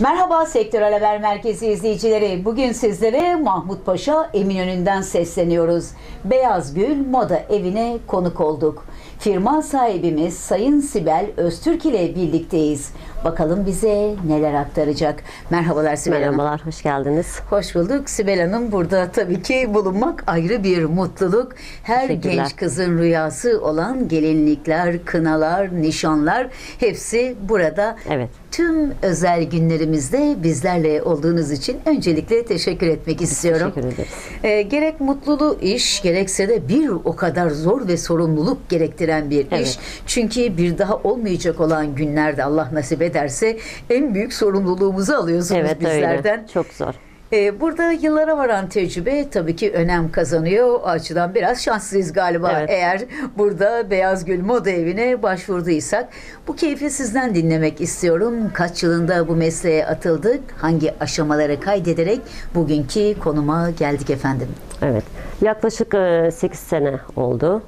Merhaba Sektörel Haber Merkezi izleyicileri. Bugün sizlere Mahmut Paşa Eminönü'nden sesleniyoruz. Beyaz Gül Moda Evi'ne konuk olduk. Firma sahibimiz Sayın Sibel Öztürk ile birlikteyiz. Bakalım bize neler aktaracak. Merhabalar Sibel Hanım. Merhabalar, hoş geldiniz. Hoş bulduk. Sibel Hanım burada tabii ki bulunmak ayrı bir mutluluk. Her genç kızın rüyası olan gelinlikler, kınalar, nişanlar hepsi burada. Evet. Tüm özel günlerimizde bizlerle olduğunuz için öncelikle teşekkür etmek istiyorum. Teşekkür ederiz. Ee, gerek mutluluğu iş gerekse de bir o kadar zor ve sorumluluk gerektiren bir Evet. iş. Çünkü bir daha olmayacak olan günlerde Allah nasip ederse en büyük sorumluluğumuzu alıyorsunuz Evet bizlerden. öyle. Çok zor. Ee, burada yıllara varan tecrübe tabii ki önem kazanıyor. O açıdan biraz şanslıyız galiba. Evet. Eğer burada Beyaz Gül Moda Evi'ne başvurduysak. Bu keyfi sizden dinlemek istiyorum. Kaç yılında bu mesleğe atıldık? Hangi aşamaları kaydederek bugünkü konuma geldik efendim? Evet. Yaklaşık 8 sene oldu.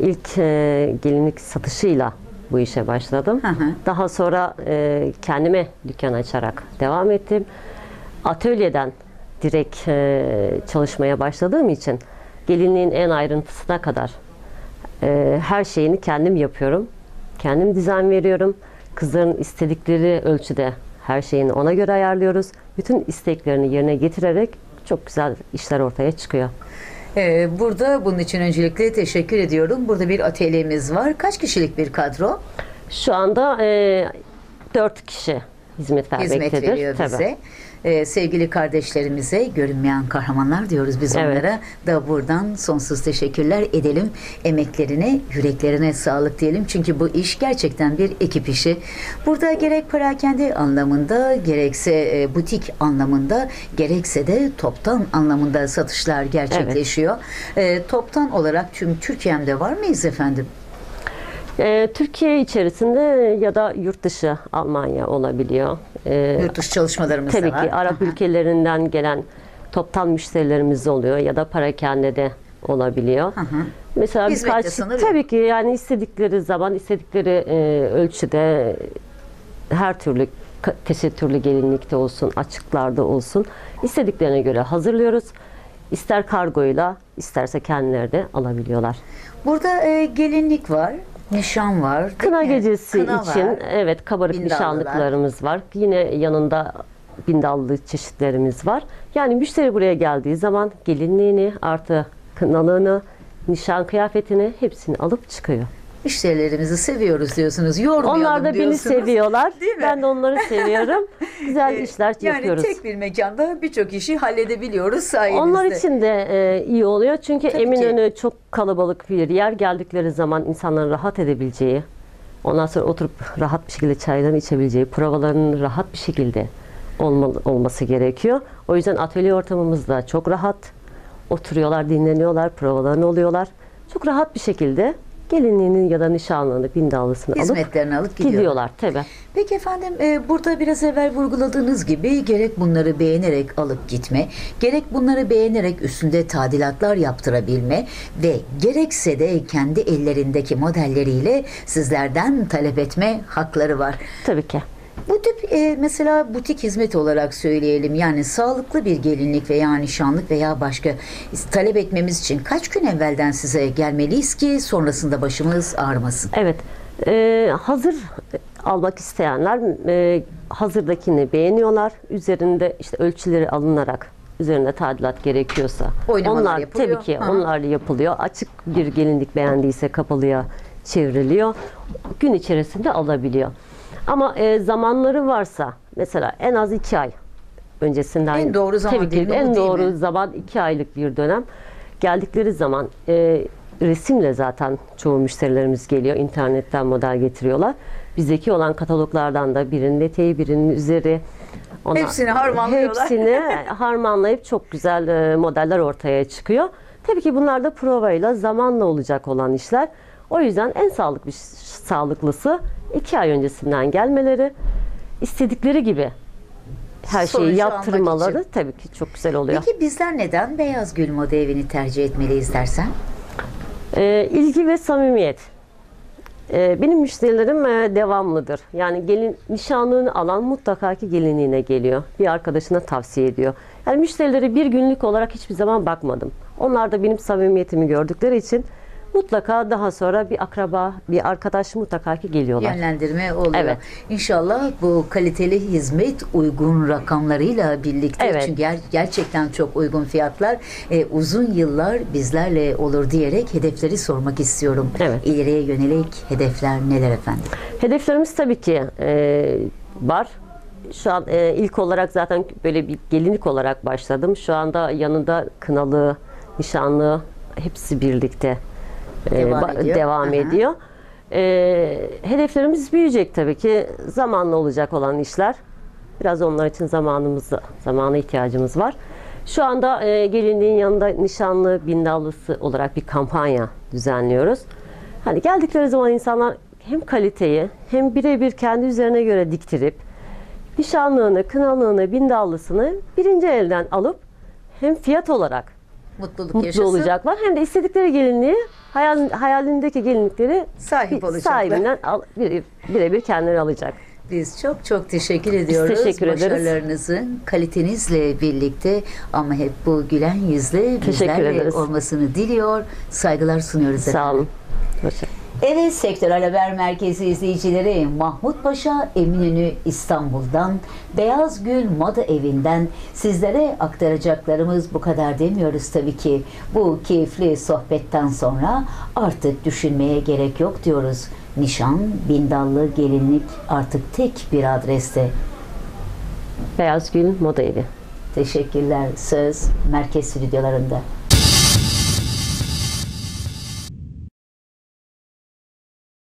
İlk gelinlik satışıyla bu işe başladım. Hı hı. Daha sonra e, kendime dükkan açarak devam ettim. Atölyeden direkt e, çalışmaya başladığım için gelinliğin en ayrıntısına kadar e, her şeyini kendim yapıyorum. Kendim dizayn veriyorum. Kızların istedikleri ölçüde her şeyini ona göre ayarlıyoruz. Bütün isteklerini yerine getirerek çok güzel işler ortaya çıkıyor. Ee, burada bunun için öncelikle teşekkür ediyorum. Burada bir atölyemiz var. Kaç kişilik bir kadro? Şu anda e, 4 kişi hizmet vermektedir. hizmet veriyor Tabii. bize. Ee, sevgili kardeşlerimize görünmeyen kahramanlar diyoruz biz Evet. onlara da buradan sonsuz teşekkürler edelim. Emeklerine, yüreklerine sağlık diyelim. Çünkü bu iş gerçekten bir ekip işi. Burada gerek perakende anlamında, gerekse e, butik anlamında, gerekse de toptan anlamında satışlar gerçekleşiyor. Ee, toptan olarak tüm Türkiye'mde var mıyız efendim? E, Türkiye içerisinde ya da yurt dışı Almanya olabiliyor. E, Yurt dışı çalışmalarımız da tabii var. ki Arap ülkelerinden gelen toptan müşterilerimiz oluyor ya da parakendede olabiliyor. Hı hı. Mesela Hizmette birkaç sınır yok. tabii ki yani istedikleri zaman istedikleri e, ölçüde her türlü tesettürlü gelinlikte olsun, açıklarda olsun istediklerine göre hazırlıyoruz. İster kargoyla, isterse kendileri de alabiliyorlar. Burada e, gelinlik var, nişan var. Kına mi? gecesi Kına için var. evet kabarık nişanlıklarımız var. Yine yanında bindallı çeşitlerimiz var. Yani müşteri buraya geldiği zaman gelinliğini artı kınalığını, nişan kıyafetini hepsini alıp çıkıyor. Müşterilerimizi seviyoruz diyorsunuz. Yormayalım Onlar da beni diyorsunuz. seviyorlar. Değil mi? Ben de onları seviyorum. Güzel Ee, işler yani yapıyoruz. tek bir mekanda birçok işi halledebiliyoruz sayenizde. Onlar için de e, iyi oluyor. Çünkü Tabii Eminönü çok kalabalık bir yer. Geldikleri zaman insanların rahat edebileceği, ondan sonra oturup rahat bir şekilde çaylarını içebileceği, provalarının rahat bir şekilde olmalı, olması gerekiyor. O yüzden atölye ortamımız da çok rahat. Oturuyorlar, dinleniyorlar, provalarını oluyorlar. Çok rahat bir şekilde gelinliğinin ya da nişanlığını, bindallısını alıp Hizmetlerini alıp gidiyorlar. gidiyorlar. Tabii. Peki efendim e, burada biraz evvel vurguladığınız gibi gerek bunları beğenerek alıp gitme, gerek bunları beğenerek üstünde tadilatlar yaptırabilme ve gerekse de kendi ellerindeki modelleriyle sizlerden talep etme hakları var. Tabii ki. Bu tip e, mesela butik hizmet olarak söyleyelim yani sağlıklı bir gelinlik veya nişanlık veya başka talep etmemiz için kaç gün evvelden size gelmeliyiz ki sonrasında başımız ağrımasın? Evet. Ee, hazır almak isteyenler e, hazırdakini beğeniyorlar. Üzerinde işte ölçüleri alınarak üzerinde tadilat gerekiyorsa Oynamalar onlar yapılıyor. tabii ki Ha. onlarla yapılıyor. Açık bir gelinlik beğendiyse kapalıya çevriliyor. Gün içerisinde alabiliyor. Ama e, zamanları varsa mesela en az iki ay öncesinden En doğru zaman tabii ki değil en değil doğru mi? zaman iki aylık bir dönem. Geldikleri zaman e, resimle zaten çoğu müşterilerimiz geliyor. İnternetten model getiriyorlar. Bizdeki olan kataloglardan da birinin eteği, birinin üzeri. Ona- Hepsini harmanlıyorlar. Hepsini harmanlayıp çok güzel e, modeller ortaya çıkıyor. Tabii ki bunlar da provayla zamanla olacak olan işler. O yüzden en sağlıklı sağlıklısı iki ay öncesinden gelmeleri, istedikleri gibi her Sonucu şeyi almak yaptırmaları tabii ki çok güzel oluyor. Peki bizler neden Beyaz Gül Moda Evi'ni tercih etmeliyiz dersen? Ee, ilgi ve samimiyet. Ee, benim müşterilerim e, devamlıdır. Yani gelin nişanlığını alan mutlaka ki gelinliğine geliyor. Bir arkadaşına tavsiye ediyor. Yani müşterileri bir günlük olarak hiçbir zaman bakmadım. Onlar da benim samimiyetimi gördükleri için mutlaka daha sonra bir akraba, bir arkadaş mutlaka ki geliyorlar. Yönlendirme oluyor. Evet. İnşallah bu kaliteli hizmet uygun rakamlarıyla birlikte Evet. çünkü ger- gerçekten çok uygun fiyatlar e, uzun yıllar bizlerle olur diyerek hedefleri sormak istiyorum. Evet. İleriye yönelik hedefler neler efendim? Hedeflerimiz tabii ki e, var. Şu an e, ilk olarak zaten böyle bir gelinlik olarak başladım. Şu anda yanında kınalı, nişanlı hepsi birlikte Devam ba- ediyor. devam Aha. ediyor. E, hedeflerimiz büyüyecek tabii ki. Zamanla olacak olan işler. Biraz onlar için zamanımız, zamana ihtiyacımız var. Şu anda e, gelinliğin yanında nişanlı bindallısı olarak bir kampanya düzenliyoruz. Hani geldikleri zaman insanlar hem kaliteyi hem birebir kendi üzerine göre diktirip nişanlığını, kınalığını, bindallısını birinci elden alıp hem fiyat olarak Mutluluk mutlu yaşasın. olacaklar hem de istedikleri gelinliği hayal, hayalindeki gelinlikleri Sahip bir- olacaklar. sahibinden al, bire- birebir kendileri alacak. Biz çok çok teşekkür ediyoruz. teşekkür ederiz. Başarılarınızın kalitenizle birlikte ama hep bu gülen yüzle Teşekkür bizlerle olmasını diliyor. Saygılar sunuyoruz efendim. Sağ olun. Hoşça Evet Sektörel Haber Merkezi izleyicileri Mahmut Paşa Eminönü İstanbul'dan Beyaz Gül Moda Evi'nden sizlere aktaracaklarımız bu kadar demiyoruz tabii ki. Bu keyifli sohbetten sonra artık düşünmeye gerek yok diyoruz. Nişan, bindallı gelinlik artık tek bir adreste. Beyaz Gül Moda Evi. Teşekkürler. Söz Merkez Stüdyolarında.